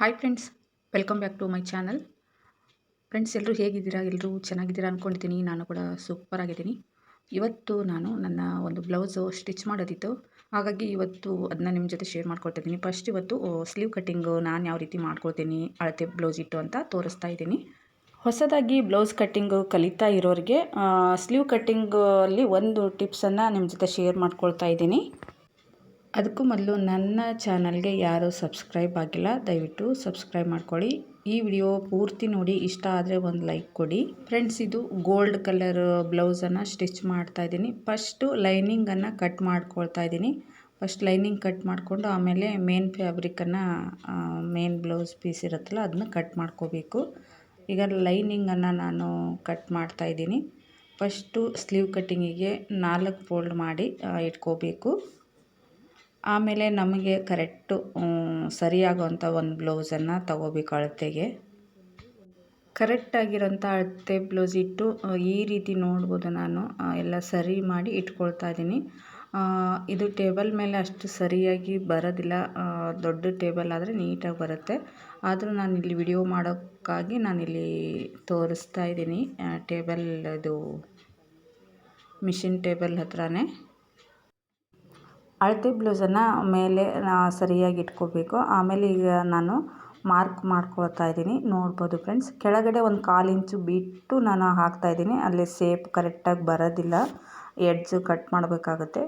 Hi friends welcome back to my channel friends ಎಲ್ಲರೂ ಹೇಗಿದ್ದೀರಾ? ಎಲ್ಲರೂ ಚೆನ್ನಾಗಿದ್ದೀರಾ ಅಂದ್ಕೊಂಡಿದ್ದೀನಿ ನಾನು ಕೂಡ ಸೂಪರ್ ಆಗಿದ್ದೀನಿ. ಇವತ್ತು ನಾನು ನನ್ನ ಒಂದು ಬ್ಲೌಸು ಸ್ಟಿಚ್ ಮಾಡೋದಿತ್ತು. ಹಾಗಾಗಿ ಇವತ್ತು ಅದನ್ನ ನಿಮ್ಮ ಜೊತೆ ಶೇರ್ ಮಾಡ್ಕೊಳ್ತಿದ್ದೀನಿ ಫಸ್ಟ್ ಇವತ್ತು ಸ್ಲೀವ್ ಕಟ್ಟಿಂಗು ನಾನು ಯಾವ ರೀತಿ ಮಾಡ್ಕೊಳ್ತೀನಿ, ಅಳತೆ ಬ್ಲೌಸ್ ಇಟ್ಟು ಅಂತ ತೋರಿಸ್ತಾ ಇದ್ದೀನಿ. ಹೊಸದಾಗಿ ಬ್ಲೌಸ್ ಕಟ್ಟಿಂಗು ಕಲಿತಾ ಇರೋರಿಗೆ ಸ್ಲೀವ್ ಕಟ್ಟಿಂಗಲ್ಲಿ ಒಂದು ಟಿಪ್ಸನ್ನು ನಿಮ್ಮ ಜೊತೆ ಶೇರ್ ಮಾಡ್ಕೊಳ್ತಾ ಇದ್ದೀನಿ. ಅದಕ್ಕೂ ಮೊದಲು ನನ್ನ ಚಾನಲ್ಗೆ ಯಾರು ಸಬ್ಸ್ಕ್ರೈಬ್ ಆಗಿಲ್ಲ, ದಯವಿಟ್ಟು ಸಬ್ಸ್ಕ್ರೈಬ್ ಮಾಡ್ಕೊಳ್ಳಿ. ಈ ವಿಡಿಯೋ ಪೂರ್ತಿ ನೋಡಿ, ಇಷ್ಟ ಆದರೆ ಒಂದು ಲೈಕ್ ಕೊಡಿ. ಫ್ರೆಂಡ್ಸ್, ಇದು ಗೋಲ್ಡ್ ಕಲರ್ ಬ್ಲೌಸನ್ನು ಸ್ಟಿಚ್ ಮಾಡ್ತಾ ಇದ್ದೀನಿ. ಫಸ್ಟು ಲೈನಿಂಗನ್ನು ಕಟ್ ಮಾಡ್ಕೊಳ್ತಾ ಇದ್ದೀನಿ. ಫಸ್ಟ್ ಲೈನಿಂಗ್ ಕಟ್ ಮಾಡಿಕೊಂಡು ಆಮೇಲೆ ಮೇನ್ ಫ್ಯಾಬ್ರಿಕನ್ನು ಮೇನ್ ಬ್ಲೌಸ್ ಪೀಸ್ ಇರುತ್ತಲ್ಲ ಅದನ್ನ ಕಟ್ ಮಾಡ್ಕೋಬೇಕು. ಈಗ ಲೈನಿಂಗನ್ನು ನಾನು ಕಟ್ ಮಾಡ್ತಾ ಇದ್ದೀನಿ. ಫಸ್ಟು ಸ್ಲೀವ್ ಕಟ್ಟಿಂಗಿಗೆ ನಾಲ್ಕು ಫೋಲ್ಡ್ ಮಾಡಿ ಇಟ್ಕೋಬೇಕು. ಆಮೇಲೆ ನಮಗೆ ಕರೆಕ್ಟು ಸರಿಯಾಗುವಂಥ ಒಂದು ಬ್ಲೌಸನ್ನು ತಗೋಬೇಕು ಅಳತೆಗೆ. ಕರೆಕ್ಟಾಗಿರೋಂಥ ಅಳತೆ ಬ್ಲೌಸ್ ಇಟ್ಟು ಈ ರೀತಿ ನೋಡ್ಬೋದು ನಾನು ಎಲ್ಲ ಸರಿ ಮಾಡಿ ಇಟ್ಕೊಳ್ತಾ ಇದ್ದೀನಿ. ಇದು ಟೇಬಲ್ ಮೇಲೆ ಅಷ್ಟು ಸರಿಯಾಗಿ ಬರೋದಿಲ್ಲ ದೊಡ್ಡ ಟೇಬಲ್ ಆದರೆ ನೀಟಾಗಿ ಬರುತ್ತೆ. ಆದರೂ ನಾನು ಇಲ್ಲಿ ವಿಡಿಯೋ ಮಾಡೋಕ್ಕಾಗಿ ನಾನಿಲ್ಲಿ ತೋರಿಸ್ತಾ ಇದ್ದೀನಿ ಟೇಬಲ್, ಇದು ಮಿಷಿನ್ ಟೇಬಲ್ ಹತ್ರನೇ. ಅಳತೆ ಬ್ಲೌಸನ್ನು ಮೇಲೆ ಸರಿಯಾಗಿ ಇಟ್ಕೋಬೇಕು. ಆಮೇಲೆ ಈಗ ನಾನು ಮಾರ್ಕ್ ಮಾಡ್ಕೊಳ್ತಾ ಇದ್ದೀನಿ. ನೋಡ್ಬೋದು ಫ್ರೆಂಡ್ಸ್. ಕೆಳಗಡೆ ಒಂದು ಕಾಲು ಇಂಚು ಬಿಟ್ಟು ನಾನು ಹಾಕ್ತಾಯಿದ್ದೀನಿ ಅಲ್ಲಿ ಸೇಪ್ ಕರೆಕ್ಟಾಗಿ ಬರೋದಿಲ್ಲ. ಎಡ್ಜು ಕಟ್ ಮಾಡಬೇಕಾಗುತ್ತೆ.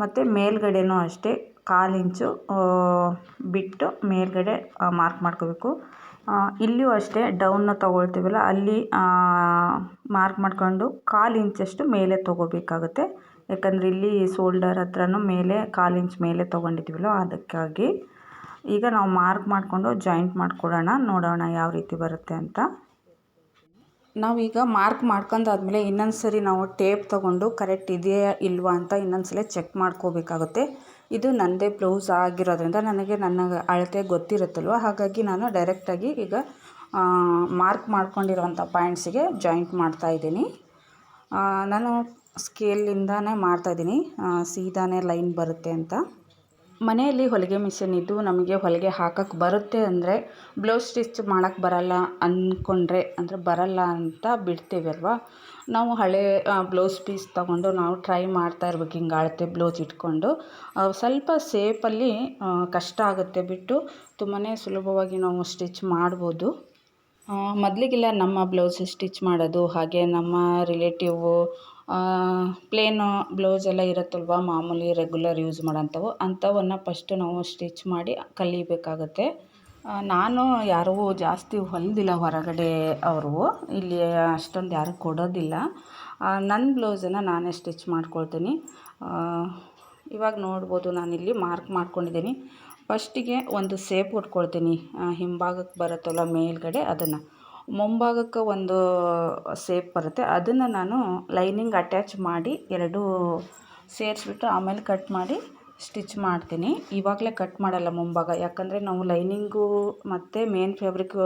ಮತ್ತು ಮೇಲ್ಗಡೆನೂ ಅಷ್ಟೇ ಕಾಲು ಇಂಚು ಬಿಟ್ಟು ಮೇಲ್ಗಡೆ ಮಾರ್ಕ್ ಮಾಡ್ಕೋಬೇಕು. ಇಲ್ಲಿಯೂ ಅಷ್ಟೇ ಡೌನ್ನ ತೊಗೊಳ್ತೀವಲ್ಲ, ಅಲ್ಲಿ ಮಾರ್ಕ್ ಮಾಡಿಕೊಂಡು ಕಾಲು ಇಂಚಷ್ಟು ಮೇಲೆ ತೊಗೋಬೇಕಾಗುತ್ತೆ. ಯಾಕಂದರೆ ಇಲ್ಲಿ ಸೋಲ್ಡರ್ ಹತ್ರನೂ ಮೇಲೆ ಕಾಲು ಇಂಚ್ ಮೇಲೆ ತೊಗೊಂಡಿದ್ದೀವಲ್ಲ ಅದಕ್ಕಾಗಿ. ಈಗ ನಾವು ಮಾರ್ಕ್ ಮಾಡಿಕೊಂಡು ಜಾಯಿಂಟ್ ಮಾಡಿಕೊಡೋಣ, ನೋಡೋಣ ಯಾವ ರೀತಿ ಬರುತ್ತೆ ಅಂತ. ನಾವೀಗ ಮಾರ್ಕ್ ಮಾಡ್ಕೊಂಡಾದ್ಮೇಲೆ ಇನ್ನೊಂದು ಸರಿ ನಾವು ಟೇಪ್ ತೊಗೊಂಡು ಕರೆಕ್ಟ್ ಇದೆಯಾ ಇಲ್ವಾ ಅಂತ ಇನ್ನೊಂದು ಸಲ ಚೆಕ್ ಮಾಡ್ಕೋಬೇಕಾಗುತ್ತೆ. ಇದು ನನ್ನದೇ ಬ್ಲೌಸ್ ಆಗಿರೋದ್ರಿಂದ ನನಗೆ ನನ್ನ ಅಳತೆ ಗೊತ್ತಿರುತ್ತಲ್ವ? ಹಾಗಾಗಿ ನಾನು ಡೈರೆಕ್ಟಾಗಿ ಈಗ ಮಾರ್ಕ್ ಮಾಡ್ಕೊಂಡಿರುವಂಥ ಪಾಯಿಂಟ್ಸಿಗೆ ಜಾಯಿಂಟ್ ಮಾಡ್ತಾಯಿದ್ದೀನಿ ನಾನು ಸ್ಕೇಲಿಂದನೇ ಮಾಡ್ತಾಯಿದ್ದೀನಿ ಸೀದಾನೇ ಲೈನ್ ಬರುತ್ತೆ ಅಂತ. ಮನೆಯಲ್ಲಿ ಹೊಲಿಗೆ ಮಿಷಿನ್ ಇದ್ದು ನಮಗೆ ಹೊಲಿಗೆ ಹಾಕಕ್ಕೆ ಬರುತ್ತೆ ಅಂದರೆ ಬ್ಲೌಸ್ ಸ್ಟಿಚ್ ಮಾಡೋಕ್ಕೆ ಬರಲ್ಲ ಅಂದ್ಕೊಂಡ್ರೆ ಅಂದರೆ ಬರಲ್ಲ ಅಂತ ಬಿಡ್ತೀವಿ ಅಲ್ವಾ ನಾವು ಹಳೆ ಬ್ಲೌಸ್ ಪೀಸ್ ತಗೊಂಡು ನಾವು ಟ್ರೈ ಮಾಡ್ತಾ ಇರ್ಬೇಕು ಹಿಂಗೆ ಅಳತೆ ಬ್ಲೌಸ್ ಇಟ್ಕೊಂಡು. ಸ್ವಲ್ಪ ಸೇಪಲ್ಲಿ ಕಷ್ಟ ಆಗುತ್ತೆ ಬಿಟ್ಟು ತುಂಬಾ ಸುಲಭವಾಗಿ ನಾವು ಸ್ಟಿಚ್ ಮಾಡ್ಬೋದು. ಮೊದಲಿಗೆಲ್ಲ ನಮ್ಮ ಬ್ಲೌಸ್ ಸ್ಟಿಚ್ ಮಾಡೋದು, ಹಾಗೆ ನಮ್ಮ ರಿಲೇಟಿವು ಪ್ಲೇನು ಬ್ಲೌಸ್ ಎಲ್ಲ ಇರುತ್ತಲ್ವ, ಮಾಮೂಲಿ ರೆಗ್ಯುಲರ್ ಯೂಸ್ ಮಾಡೋಂಥವು, ಅಂಥವನ್ನು ಫಸ್ಟು ನಾವು ಸ್ಟಿಚ್ ಮಾಡಿ ಕಲಿಬೇಕಾಗುತ್ತೆ. ನಾನು ಯಾರೂ ಜಾಸ್ತಿ ಹೊಲಿದಿಲ್ಲ ಹೊರಗಡೆ ಅವರು, ಇಲ್ಲಿ ಅಷ್ಟೊಂದು ಯಾರೂ ಕೊಡೋದಿಲ್ಲ. ನನ್ನ ಬ್ಲೌಸನ್ನು ನಾನೇ ಸ್ಟಿಚ್ ಮಾಡ್ಕೊಳ್ತೀನಿ. ಇವಾಗ ನೋಡ್ಬೋದು ನಾನಿಲ್ಲಿ ಮಾರ್ಕ್ ಮಾಡ್ಕೊಂಡಿದ್ದೀನಿ. ಫಸ್ಟಿಗೆ ಒಂದು ಸೇಪ್ ಉಟ್ಕೊಳ್ತೀನಿ. ಹಿಂಭಾಗಕ್ಕೆ ಬರುತ್ತಲ್ಲ ಮೇಲ್ಗಡೆ ಅದನ್ನು. ಮುಂಭಾಗಕ್ಕೆ ಒಂದು ಸೇಪ್ ಬರುತ್ತೆ. ಅದನ್ನು ನಾನು ಲೈನಿಂಗ್ ಅಟ್ಯಾಚ್ ಮಾಡಿ ಎರಡೂ ಸೇರಿಸ್ಬಿಟ್ಟು ಆಮೇಲೆ ಕಟ್ ಮಾಡಿ ಸ್ಟಿಚ್ ಮಾಡ್ತೀನಿ. ಇವಾಗಲೇ ಕಟ್ ಮಾಡಲ್ಲ ಮುಂಭಾಗ. ಯಾಕಂದರೆ ನಾವು ಲೈನಿಂಗು ಮತ್ತು ಮೇನ್ ಫ್ಯಾಬ್ರಿಕ್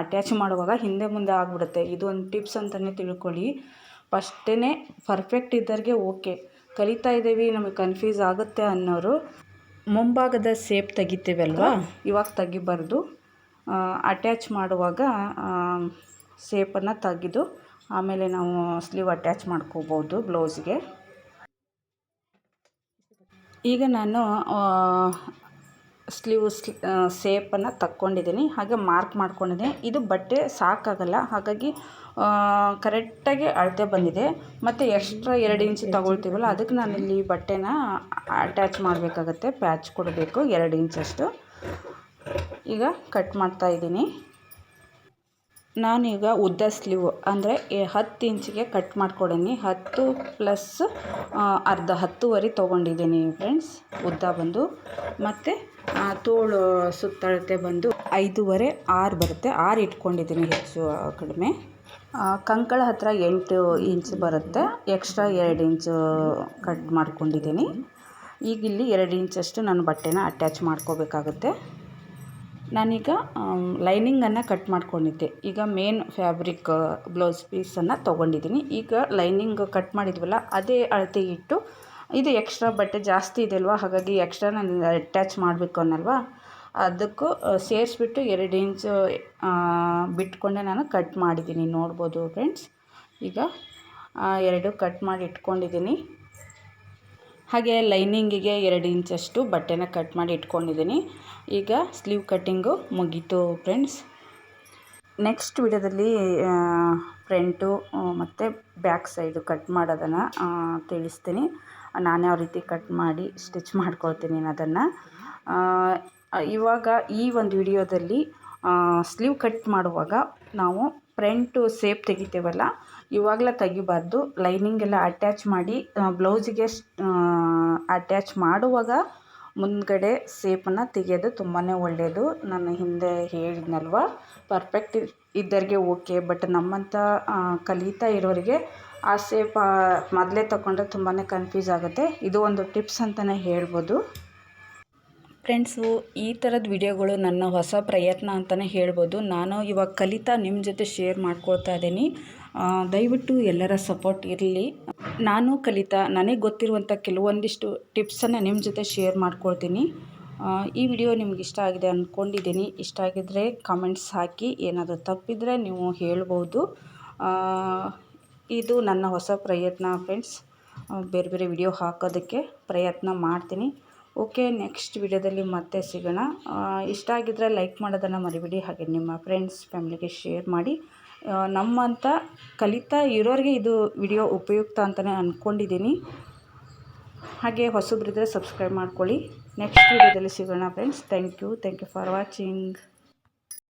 ಅಟ್ಯಾಚ್ ಮಾಡುವಾಗ ಹಿಂದೆ ಮುಂದೆ ಆಗಿಬಿಡುತ್ತೆ. ಇದು ಒಂದು ಟಿಪ್ಸ್ ಅಂತಲೇ ತಿಳ್ಕೊಳ್ಳಿ. ಫಸ್ಟೇ ಪರ್ಫೆಕ್ಟ್ ಇದ್ದರಿಗೆ ಓಕೆ ಕಲಿತಾ ಇದ್ದೀವಿ ನಮಗೆ ಕನ್ಫ್ಯೂಸ್ ಆಗುತ್ತೆ ಅನ್ನೋರು. ಮುಂಭಾಗದ ಸೇಪ್ ತೆಗಿತೀವಲ್ವಾ? ಇವಾಗ ತೆಗಿಬಾರ್ದು. ಅಟ್ಯಾಚ್ ಮಾಡುವಾಗ ಸೇಪನ್ನು ತೆಗೆದು ಆಮೇಲೆ ನಾವು ಸ್ಲೀವ್ ಅಟ್ಯಾಚ್ ಮಾಡ್ಕೋಬೋದು ಬ್ಲೌಸ್ಗೆ ಈಗ ನಾನು ಸ್ಲೀವ್ ಸೇಪನ್ನು ತಕ್ಕೊಂಡಿದ್ದೀನಿ. ಹಾಗೆ ಮಾರ್ಕ್ ಮಾಡ್ಕೊಂಡಿದ್ದೀನಿ. ಇದು ಬಟ್ಟೆ ಸಾಕಾಗಲ್ಲ. ಹಾಗಾಗಿ ಕರೆಕ್ಟಾಗಿ ಅಳತೆ ಬಂದಿದೆ. ಮತ್ತು ಎಕ್ಸ್ಟ್ರಾ ಎರಡು ಇಂಚ್ ತಗೊಳ್ತೀವಲ್ಲ, ಅದಕ್ಕೆ ನಾನಿಲ್ಲಿ ಬಟ್ಟೆನ ಅಟ್ಯಾಚ್ ಮಾಡಬೇಕಾಗತ್ತೆ. ಪ್ಯಾಚ್ ಕೊಡಬೇಕು ಎರಡು ಇಂಚಷ್ಟು. ಈಗ ಕಟ್ ಮಾಡ್ತಾ ಇದ್ದೀನಿ. ನಾನೀಗ ಉದ್ದ ಸ್ಲೀವ್, ಅಂದರೆ ಹತ್ತು ಇಂಚಿಗೆ ಕಟ್ ಮಾಡ್ಕೊಡೀನಿ ಹತ್ತು ಪ್ಲಸ್ ಅರ್ಧ, ಹತ್ತುವರೆ ತೊಗೊಂಡಿದ್ದೀನಿ ಫ್ರೆಂಡ್ಸ್, ಉದ್ದ ಬಂದು. ಮತ್ತು ತೋಳು ಸುತ್ತಳತೆ ಬಂದು ಐದೂವರೆ, ಆರು ಬರುತ್ತೆ. ಆರು ಇಟ್ಕೊಂಡಿದ್ದೀನಿ ಹೆಚ್ಚು ಕಡಿಮೆ. ಕಂಕಳ ಹತ್ತಿರ ಎಂಟು ಇಂಚ್ ಬರುತ್ತೆ. ಎಕ್ಸ್ಟ್ರಾ ಎರಡು ಇಂಚು ಕಟ್ ಮಾಡ್ಕೊಂಡಿದ್ದೀನಿ. ಈಗ ಇಲ್ಲಿ ಎರಡು ಇಂಚಷ್ಟು ನಾನು ಬಟ್ಟೆನ ಅಟ್ಯಾಚ್ ಮಾಡ್ಕೋಬೇಕಾಗುತ್ತೆ. ನಾನೀಗ ಲೈನಿಂಗನ್ನು ಕಟ್ ಮಾಡ್ಕೊಂಡಿದ್ದೆ. ಈಗ ಮೇನ್ ಫ್ಯಾಬ್ರಿಕ್ ಬ್ಲೌಸ್ ಪೀಸನ್ನು ತೊಗೊಂಡಿದ್ದೀನಿ. ಈಗ ಲೈನಿಂಗ್ ಕಟ್ ಮಾಡಿದ್ವಲ್ಲ, ಅದೇ ಅಳತೆ ಇಟ್ಟು, ಇದು ಎಕ್ಸ್ಟ್ರಾ ಬಟ್ಟೆ ಜಾಸ್ತಿ ಇದೆ ಅಲ್ವಾ? ಹಾಗಾಗಿ ಎಕ್ಸ್ಟ್ರಾ ನಾನು ಅಟ್ಯಾಚ್ ಮಾಡಬೇಕು ಅನ್ನಲ್ವಾ? ಅದಕ್ಕೂ ಸೇರಿಸ್ಬಿಟ್ಟು ಎರಡು ಇಂಚು ಬಿಟ್ಕೊಂಡೆ ನಾನು ಕಟ್ ಮಾಡಿದ್ದೀನಿ. ನೋಡ್ಬೋದು ಫ್ರೆಂಡ್ಸ್ ಈಗ ಎರಡು ಕಟ್ ಮಾಡಿ ಇಟ್ಕೊಂಡಿದ್ದೀನಿ. ಹಾಗೆ ಲೈನಿಂಗಿಗೆ ಎರಡು ಇಂಚಷ್ಟು ಬಟ್ಟೆನ ಕಟ್ ಮಾಡಿ ಇಟ್ಕೊಂಡಿದ್ದೀನಿ. ಈಗ ಸ್ಲೀವ್ ಕಟ್ಟಿಂಗು ಮುಗೀತು ಫ್ರೆಂಡ್ಸ್. ನೆಕ್ಸ್ಟ್ ವಿಡಿಯೋದಲ್ಲಿ ಫ್ರಂಟು ಮತ್ತು ಬ್ಯಾಕ್ ಸೈಡು ಕಟ್ ಮಾಡೋದನ್ನು ತಿಳಿಸ್ತೀನಿ. ನಾನು ಯಾವ ರೀತಿ ಕಟ್ ಮಾಡಿ ಸ್ಟಿಚ್ ಮಾಡ್ಕೊಳ್ತೀನಿ ಅದನ್ನು. ಇವಾಗ ಈ ಒಂದು ವಿಡಿಯೋದಲ್ಲಿ ಸ್ಲೀವ್ ಕಟ್ ಮಾಡುವಾಗ ನಾವು ಫ್ರಂಟು ಸೇಪ್ ತೆಗಿತೇವಲ್ಲ, ಇವಾಗಲೇ ತೆಗಿಬಾರ್ದು. ಲೈನಿಂಗ್ ಎಲ್ಲ ಅಟ್ಯಾಚ್ ಮಾಡಿ ಬ್ಲೌಸಿಗೆ ಅಟ್ಯಾಚ್ ಮಾಡುವಾಗ ಮುಂದ್ಗಡೆ ಸೇಪನ್ನು ತೆಗೆಯೋದು ತುಂಬಾ ಒಳ್ಳೆಯದು ನಾನು ಹಿಂದೆ ಹೇಳಿದ್ನಲ್ವ, ಪರ್ಫೆಕ್ಟ್ ಇದ್ದವ್ರಿಗೆ ಓಕೆ, ಬಟ್ ನಮ್ಮಂಥ ಕಲಿತಾ ಇರೋರಿಗೆ ಆ ಸೇಪ್ ಮೊದಲೇ ತಗೊಂಡ್ರೆ ತುಂಬಾ ಕನ್ಫ್ಯೂಸ್ ಆಗುತ್ತೆ. ಇದು ಒಂದು ಟಿಪ್ಸ್ ಅಂತಲೇ ಹೇಳ್ಬೋದು. ಫ್ರೆಂಡ್ಸು, ಈ ಥರದ ವಿಡಿಯೋಗಳು ನನ್ನ ಹೊಸ ಪ್ರಯತ್ನ ಅಂತಲೇ ಹೇಳ್ಬೋದು. ನಾನು ಇವಾಗ ಕಲಿತಾ ನಿಮ್ಮ ಜೊತೆ ಶೇರ್ ಮಾಡ್ಕೊಳ್ತಾ ಇದ್ದೀನಿ. ದಯವಿಟ್ಟು ಎಲ್ಲರ ಸಪೋರ್ಟ್ ಇರಲಿ. ನಾನು ಕಲಿತಾ ನನಗೆ ಗೊತ್ತಿರುವಂಥ ಕೆಲವೊಂದಿಷ್ಟು ಟಿಪ್ಸನ್ನು ನಿಮ್ಮ ಜೊತೆ ಶೇರ್ ಮಾಡ್ಕೊಳ್ತೀನಿ. ಈ ವಿಡಿಯೋ ನಿಮ್ಗೆ ಇಷ್ಟ ಆಗಿದೆ ಅಂದ್ಕೊಂಡಿದ್ದೀನಿ ಇಷ್ಟ ಆಗಿದ್ದರೆ ಕಮೆಂಟ್ಸ್ ಹಾಕಿ. ಏನಾದರೂ ತಪ್ಪಿದರೆ ನೀವು ಹೇಳ್ಬೋದು. ಇದು ನನ್ನ ಹೊಸ ಪ್ರಯತ್ನ, ಫ್ರೆಂಡ್ಸ್. ಬೇರೆ ಬೇರೆ ವಿಡಿಯೋ ಹಾಕೋದಕ್ಕೆ ಪ್ರಯತ್ನ ಮಾಡ್ತೀನಿ. ಓಕೆ, ನೆಕ್ಸ್ಟ್ ವಿಡಿಯೋದಲ್ಲಿ ಮತ್ತೆ ಸಿಗೋಣ. ಇಷ್ಟ ಆಗಿದ್ದರೆ ಲೈಕ್ ಮಾಡೋದನ್ನು ಮರಿಬೇಡಿ. ಹಾಗೆ ನಿಮ್ಮ ಫ್ರೆಂಡ್ಸ್, ಫ್ಯಾಮಿಲಿಗೆ ಶೇರ್ ಮಾಡಿ. ನಮ್ಮಂಥ ಕಲಿತಾ ಇರೋರಿಗೆ ಇದು ವಿಡಿಯೋ ಉಪಯುಕ್ತ ಅಂತಲೇ ಅಂದ್ಕೊಂಡಿದ್ದೀನಿ ಹಾಗೆ ಹೊಸಬ್ರಿದ್ದರೆ ಸಬ್ಸ್ಕ್ರೈಬ್ ಮಾಡ್ಕೊಳ್ಳಿ. ನೆಕ್ಸ್ಟ್ ವಿಡಿಯೋದಲ್ಲಿ ಸಿಗೋಣ, friends. Thank you. Thank you for watching.